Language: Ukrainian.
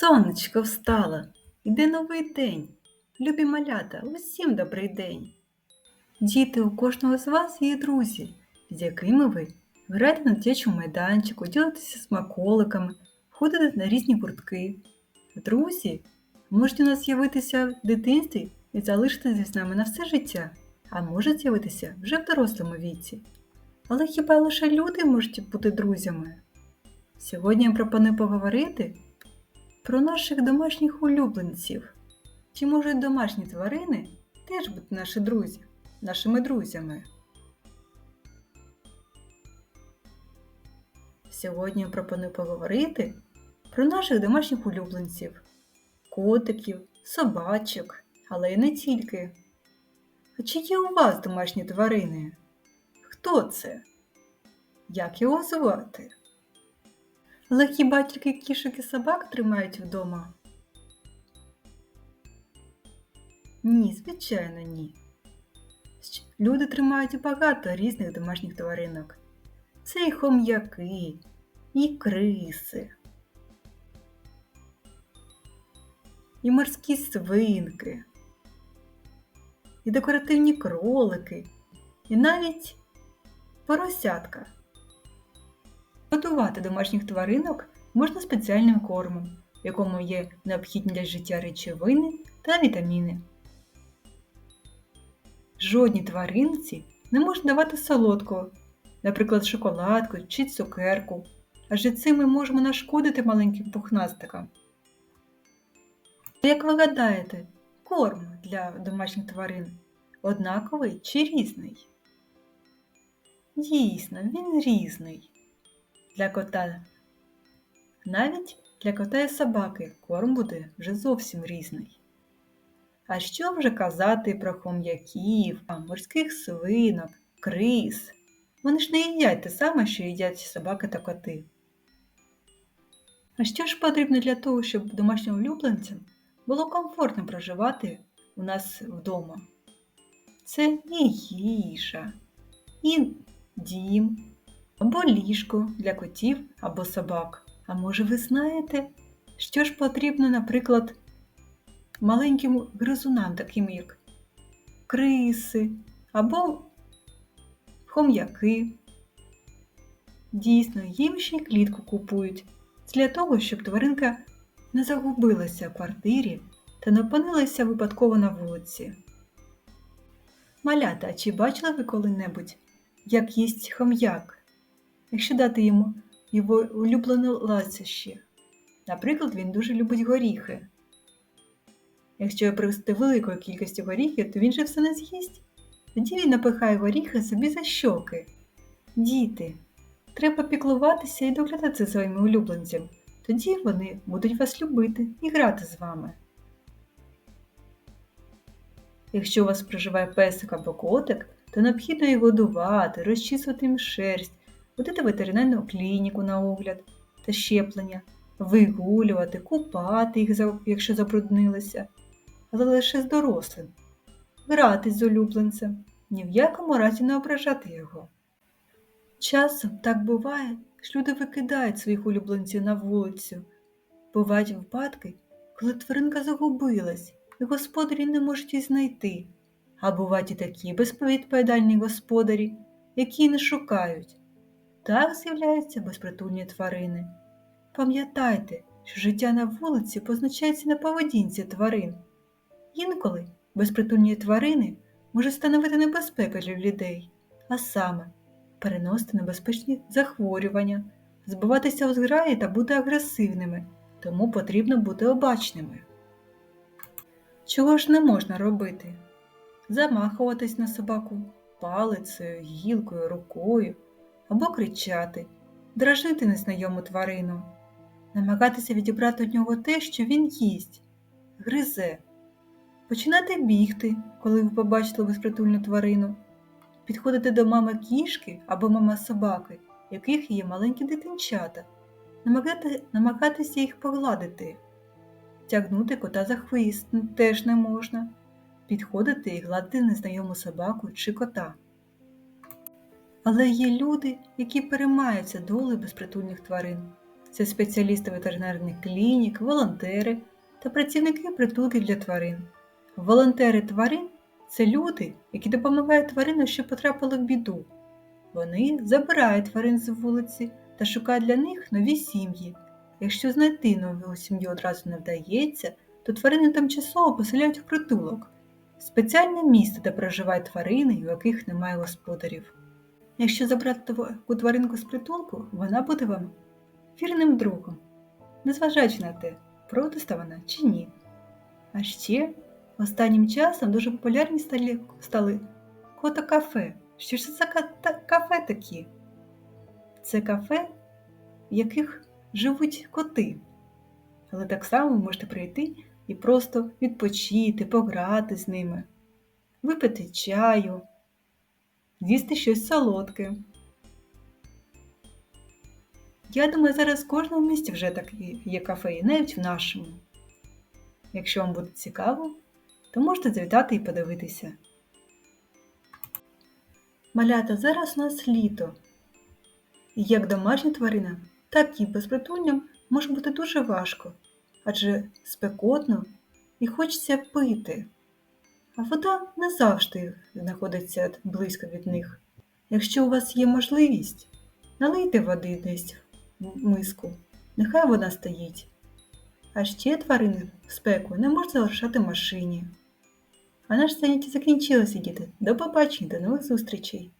Сонечко встало, іде новий день. Любі малята, усім добрий день. Діти, у кожного з вас є друзі, з якими ви граєте на дитячому майданчику, ділитеся смаколиками, ходите на різні гуртки. Друзі можуть у нас з'явитися в дитинстві і залишитися з нами на все життя, а можуть з'явитися вже в дорослому віці. Але хіба лише люди можуть бути друзями? Сьогодні я пропоную поговорити про наших домашніх улюбленців. Чи можуть домашні тварини теж бути наші друзі, нашими друзями? Сьогодні я пропоную поговорити про наших домашніх улюбленців, котиків, собачок, але й не тільки. А чи є у вас домашні тварини? Хто це? Як його звати? Але хіба тільки кішок і собак тримають вдома? Ні, звичайно, ні. Люди тримають багато різних домашніх тваринок. Це і хом'яки, і криси, і морські свинки, і декоративні кролики, і навіть поросятка. Годувати домашніх тваринок можна спеціальним кормом, в якому є необхідні для життя речовини та вітаміни. Жодній тваринці не можна давати солодкого, наприклад, шоколадку чи цукерку, адже цим ми можемо нашкодити маленьким пухнастикам. Як ви гадаєте, корм для домашніх тварин однаковий чи різний? Дійсно, він різний для кота. Навіть для кота і собаки корм буде вже зовсім різний. А що вже казати про хом'яків, морських свинок, крис? Вони ж не їдять те саме, що їдять собаки та коти. А що ж потрібно для того, щоб домашнім улюбленцям було комфортно проживати у нас вдома? Це і їжа, і дім, або ліжко для котів або собак. А може ви знаєте, що ж потрібно, наприклад, маленьким гризунам, таким як криси або хом'яки? Дійсно, їм ще й клітку купують для того, щоб тваринка не загубилася в квартирі та не опинилася випадково на вулиці. Малята, чи бачили ви коли-небудь, як їсть хом'як? Якщо дати йому його улюблене ласощі. Наприклад, він дуже любить горіхи. Якщо привезти великою кількістю горіхів, то він же все не з'їсть. Тоді він напихає горіхи собі за щоки. Діти, треба піклуватися і доглядати за своїми улюбленцям. Тоді вони будуть вас любити і грати з вами. Якщо у вас проживає песик або котик, то необхідно його годувати, розчісувати їм шерсть, водити в ветеринарну клініку на огляд та щеплення, вигулювати, купати їх, якщо забруднилися, але лише з дорослим, гратись з улюбленцем, ні в якому разі не ображати його. Часом так буває, що люди викидають своїх улюбленців на вулицю. Бувають випадки, коли тваринка загубилась, і господарі не можуть її знайти. А бувають і такі безповідповідальні господарі, які не шукають, так з'являються безпритульні тварини. Пам'ятайте, що життя на вулиці позначається на поведінці тварин. Інколи безпритульні тварини можуть становити небезпеку для людей, а саме переносити небезпечні захворювання, збиватися у зграї та бути агресивними, тому потрібно бути обачними. Чого ж не можна робити? Замахуватись на собаку палицею, гілкою, рукою або кричати, дражнити незнайому тварину, намагатися відібрати від нього те, що він їсть, гризе, починати бігти, коли ви побачили безпритульну тварину, підходити до мами кішки або мами собаки, яких є маленькі дитинчата, намагати, намагатися їх погладити, тягнути кота за хвіст теж не можна, підходити і гладити незнайому собаку чи кота. Але є люди, які переймаються долею безпритульних тварин. Це спеціалісти ветеринарних клінік, волонтери та працівники притулків для тварин. Волонтери тварин це люди, які допомагають тваринам, що потрапили в біду. Вони забирають тварин з вулиці та шукають для них нові сім'ї. Якщо знайти нову сім'ю одразу не вдається, то тварини тимчасово поселяють в притулок спеціальне місце, де проживають тварини, у яких немає господарів. Якщо забрати таку тваринку з притулку, вона буде вам вірним другом, незважаючи на те, протиста вона чи ні. А ще останнім часом дуже популярні стали, стали кота-кафе. Що ж це за кафе такі? Це кафе, в яких живуть коти. Але так само ви можете прийти і просто відпочити, пограти з ними, випити чаю, з'їсти щось солодке. Я думаю, зараз в кожному місті вже так є кафе, навіть в нашому. Якщо вам буде цікаво, то можете завітати і подивитися. Малята, зараз у нас літо. І як домашня тварина, так і безпритульним може бути дуже важко, адже спекотно і хочеться пити. А вода не завжди знаходиться близько від них. Якщо у вас є можливість, налийте води десь в миску, нехай вона стоїть. А ще тварини в спеку не можна залишати в машині. А наш заняття закінчилося, діти. До побачення, до нових зустрічей!